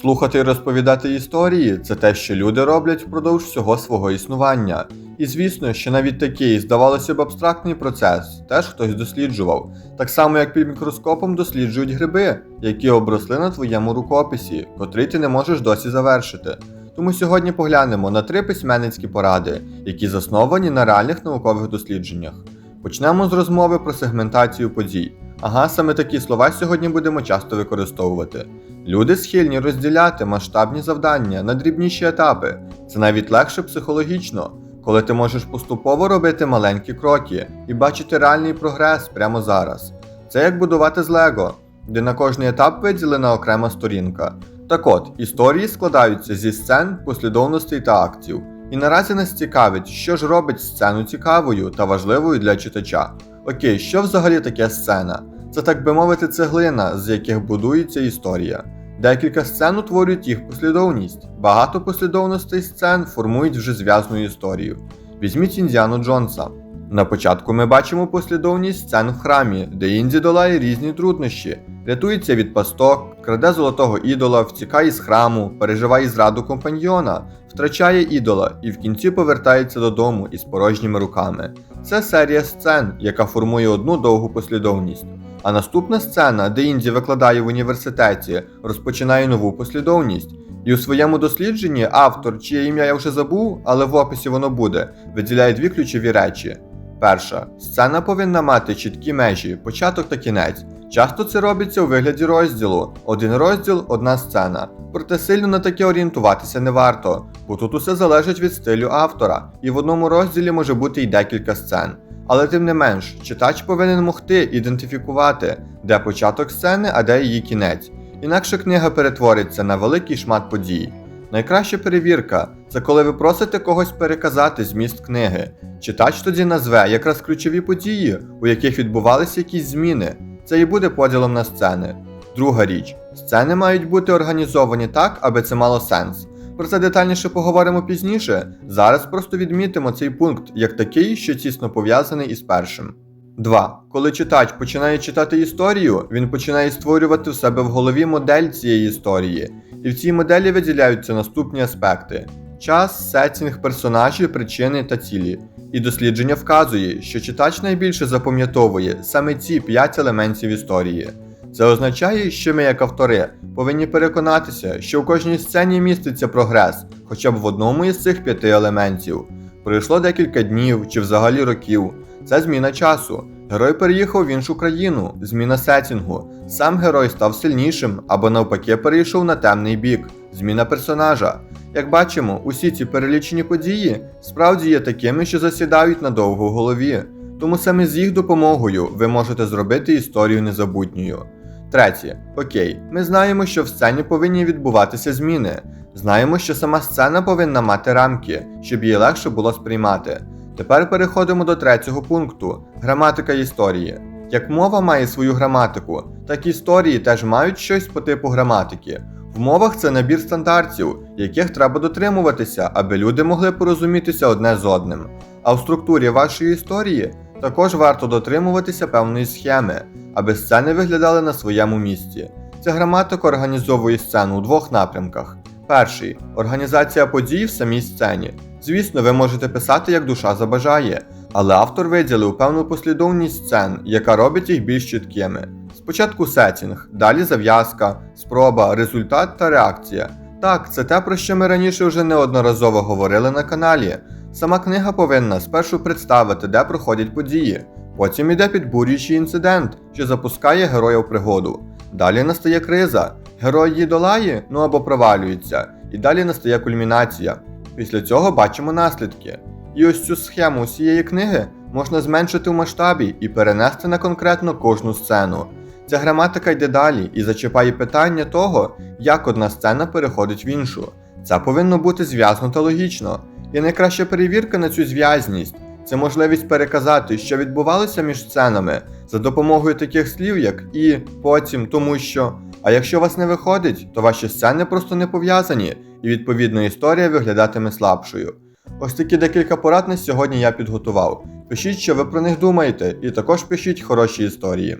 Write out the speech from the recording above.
Слухати і розповідати історії це те, що люди роблять впродовж всього свого існування. І звісно, що навіть такий, здавалося б, абстрактний процес теж хтось досліджував, так само як під мікроскопом досліджують гриби, які обросли на твоєму рукописі, котрий ти не можеш досі завершити. Тому сьогодні поглянемо на три письменницькі поради, які засновані на реальних наукових дослідженнях. Почнемо з розмови про сегментацію подій. Ага, саме такі слова сьогодні будемо часто використовувати. Люди схильні розділяти масштабні завдання на дрібніші етапи. Це навіть легше психологічно, коли ти можеш поступово робити маленькі кроки і бачити реальний прогрес прямо зараз. Це як будувати з Лего, де на кожний етап виділена окрема сторінка. Так от, історії складаються зі сцен, послідовностей та актів. І наразі нас цікавить, що ж робить сцену цікавою та важливою для читача. Окей, що взагалі таке сцена? Це так би мовити, цеглина, з яких будується історія. Декілька сцен утворюють їх послідовність. Багато послідовностей сцен формують вже зв'язну історію. Візьміть Індіану Джонса. На початку ми бачимо послідовність сцен в храмі, де Інді долає різні труднощі, рятується від пасток, краде золотого ідола, втікає з храму, переживає зраду компаньйона, втрачає ідола і в кінці повертається додому із порожніми руками. Це серія сцен, яка формує одну довгу послідовність. А наступна сцена, де Інді викладає в університеті, розпочинає нову послідовність. І у своєму дослідженні автор, чиє ім'я я вже забув, але в описі воно буде, виділяє дві ключові речі. Перша, сцена повинна мати чіткі межі, початок та кінець. Часто це робиться у вигляді розділу: один розділ, одна сцена. Проте сильно на таке орієнтуватися не варто, бо тут усе залежить від стилю автора, і в одному розділі може бути й декілька сцен. Але тим не менш, читач повинен могти ідентифікувати, де початок сцени, а де її кінець. Інакше книга перетвориться на великий шмат подій. Найкраща перевірка це коли ви просите когось переказати зміст книги. Читач тоді назве якраз ключові події, у яких відбувалися якісь зміни. Це і буде поділом на сцени. Друга річ, сцени мають бути організовані так, аби це мало сенс. Про це детальніше поговоримо пізніше. Зараз просто відмітимо цей пункт як такий, що тісно пов'язаний із першим. 2. Коли читач починає читати історію, він починає створювати в себе в голові модель цієї історії, і в цій моделі виділяються наступні аспекти: час, сетінг, персонажі, причини та цілі. І дослідження вказує, що читач найбільше запам'ятовує саме ці 5 елементів історії. Це означає, що ми, як автори, повинні переконатися, що в кожній сцені міститься прогрес, хоча б в одному із цих п'яти елементів. Пройшло декілька днів чи взагалі років. Це зміна часу. Герой переїхав в іншу країну, зміна сетінгу. Сам герой став сильнішим або навпаки перейшов на темний бік, зміна персонажа. Як бачимо, усі ці перелічені події справді є такими, що засідають надовго в голові. Тому саме з їх допомогою ви можете зробити історію незабутньою. Третє. Окей, ми знаємо, що в сцені повинні відбуватися зміни. Знаємо, що сама сцена повинна мати рамки, щоб її легше було сприймати. Тепер переходимо до третього пункту граматика історії. Як мова має свою граматику, так і історії теж мають щось по типу граматики. В мовах це набір стандартів, яких треба дотримуватися, аби люди могли порозумітися одне з одним. А в структурі вашої історії також варто дотримуватися певної схеми, аби сцени виглядали на своєму місці. Ця граматика організовує сцену у двох напрямках. Перший організація подій в самій сцені. Звісно, ви можете писати, як душа забажає, але автор виділив певну послідовність сцен, яка робить їх більш чіткими. Спочатку сетінг, далі зав'язка, спроба, результат та реакція. Так, це те, про що ми раніше вже неодноразово говорили на каналі. Сама книга повинна спершу представити, де проходять події, потім іде підбурюючий інцидент, що запускає героя в пригоду. Далі настає криза, герой її долає, ну або провалюється, і далі настає кульмінація. Після цього бачимо наслідки. І ось цю схему усієї книги можна зменшити в масштабі і перенести на конкретно кожну сцену. Ця граматика йде далі і зачіпає питання того, як одна сцена переходить в іншу. Це повинно бути зв'язно та логічно. І найкраща перевірка на цю зв'язність це можливість переказати, що відбувалося між сценами за допомогою таких слів, як і, потім, тому що. А якщо у вас не виходить, то ваші сцени просто не пов'язані, і відповідно історія виглядатиме слабшою. Ось такі декілька порад на сьогодні я підготував. Пишіть, що ви про них думаєте, і також пишіть хороші історії.